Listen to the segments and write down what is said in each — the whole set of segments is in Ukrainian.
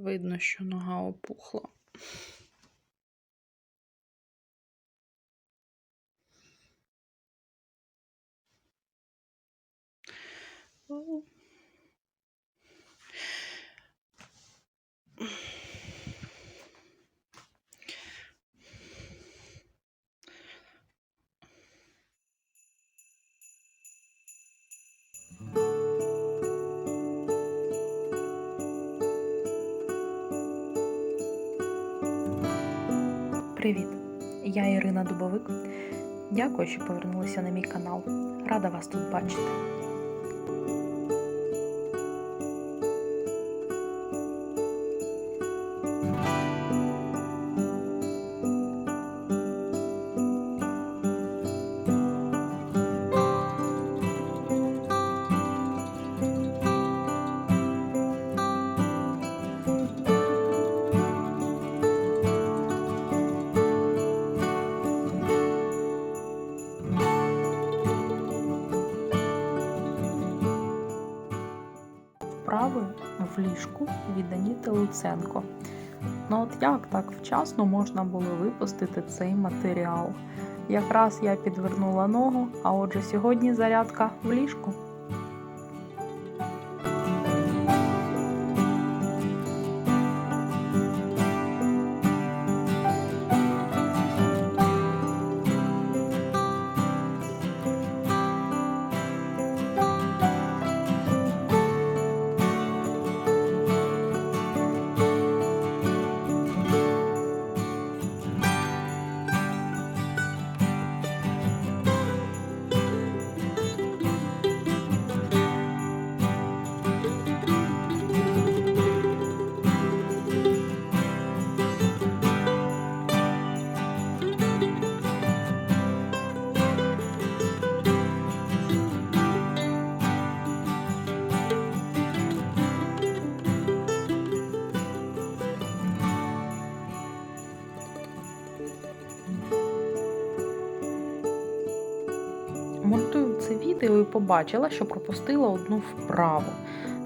Видно, що нога опухла. Привіт! Я Ірина Дубовик. Дякую, що повернулися на мій канал. Рада вас тут бачити. В ліжку від Аніти Луценко. Ну от як так вчасно можна було випустити цей матеріал? Якраз я підвернула ногу, а отже сьогодні зарядка в ліжку. Відео побачила, що пропустила одну вправу.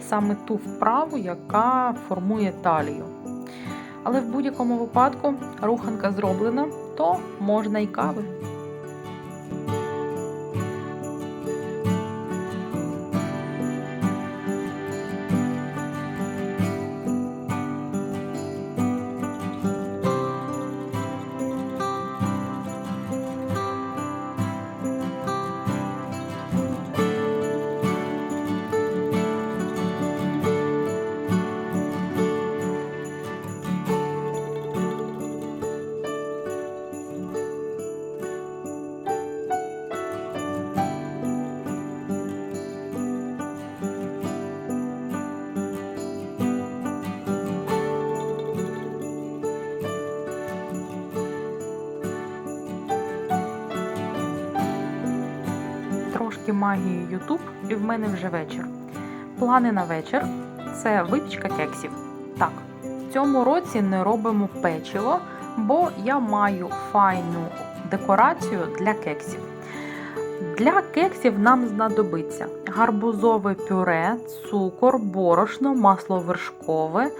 Саме ту вправу, яка формує талію. Але в будь-якому випадку руханка зроблена, то можна і кави. Магії YouTube, і в мене вже вечір. Плани на вечір це випічка кексів. Так, в цьому році не робимо печиво, бо я маю файну декорацію для кексів. Для кексів нам знадобиться гарбузове пюре, цукор, борошно, масло вершкове,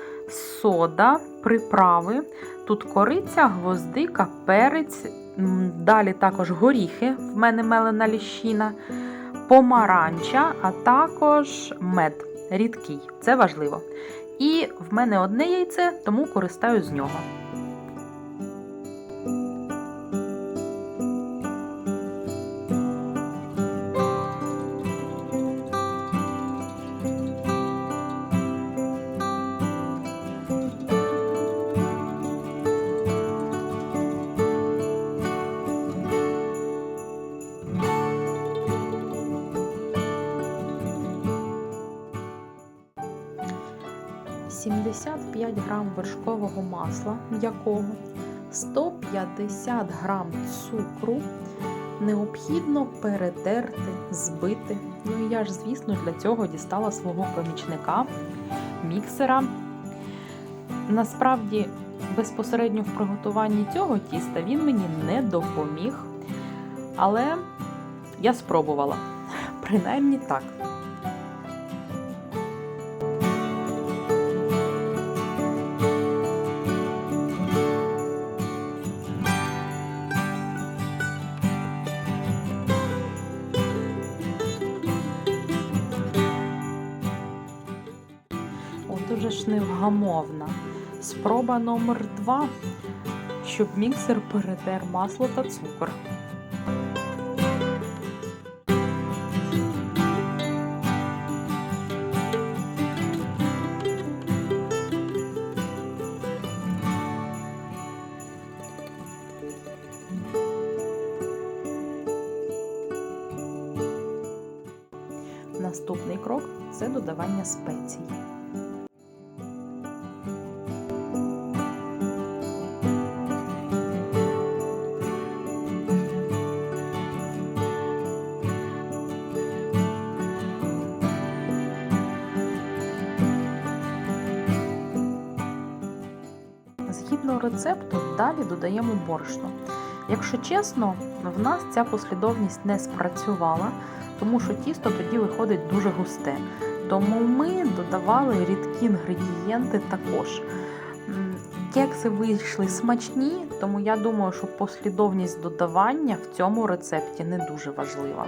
сода, приправи. Тут кориця, гвоздика, перець, далі також горіхи, в мене мелена ліщина, помаранча, а також мед рідкий. Це важливо. І в мене одне яйце, тому користаюсь з нього. – 75 грам вершкового масла м'якого, 150 грам цукру. Необхідно перетерти, збити. Ну і я ж, звісно, для цього дістала свого помічника, міксера. Насправді, безпосередньо в приготуванні цього тіста він мені не допоміг. Але я спробувала. Принаймні так. От уже ж невгамовна. Спроба номер два, щоб міксер перетер масло та цукор. Наступний крок це додавання спецій. Згідно рецепту, далі додаємо борошно. Якщо чесно, в нас ця послідовність не спрацювала, тому що тісто тоді виходить дуже густе. Тому ми додавали рідкі інгредієнти також. Кекси вийшли смачні, тому я думаю, що послідовність додавання в цьому рецепті не дуже важлива.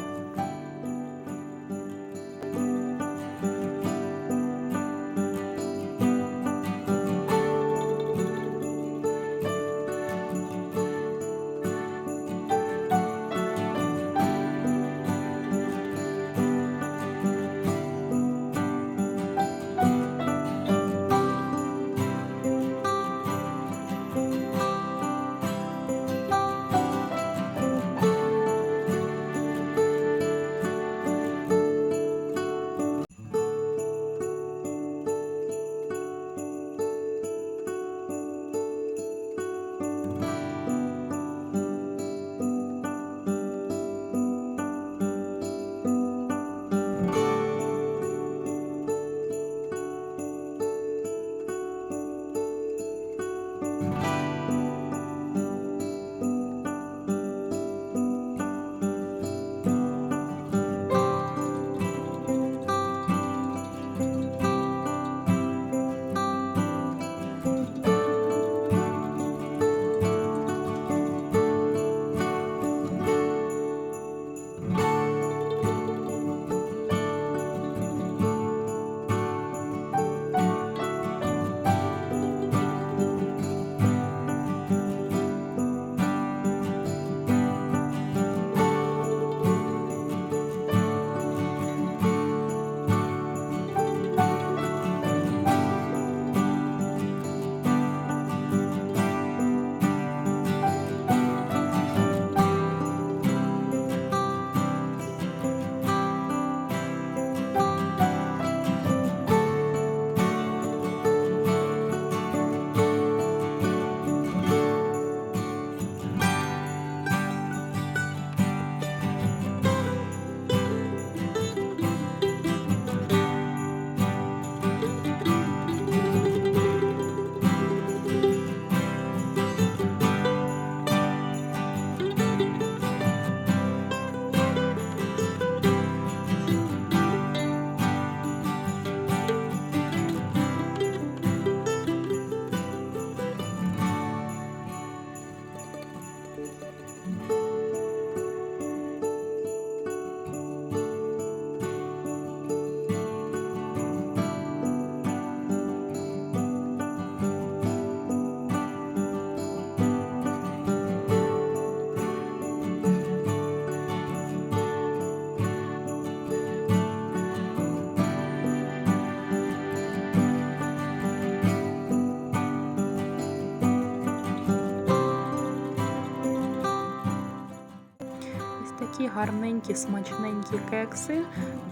Такі гарненькі, смачненькі кекси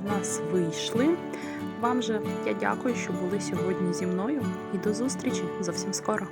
в нас вийшли. Вам же я дякую, що були сьогодні зі мною. І до зустрічі зовсім скоро.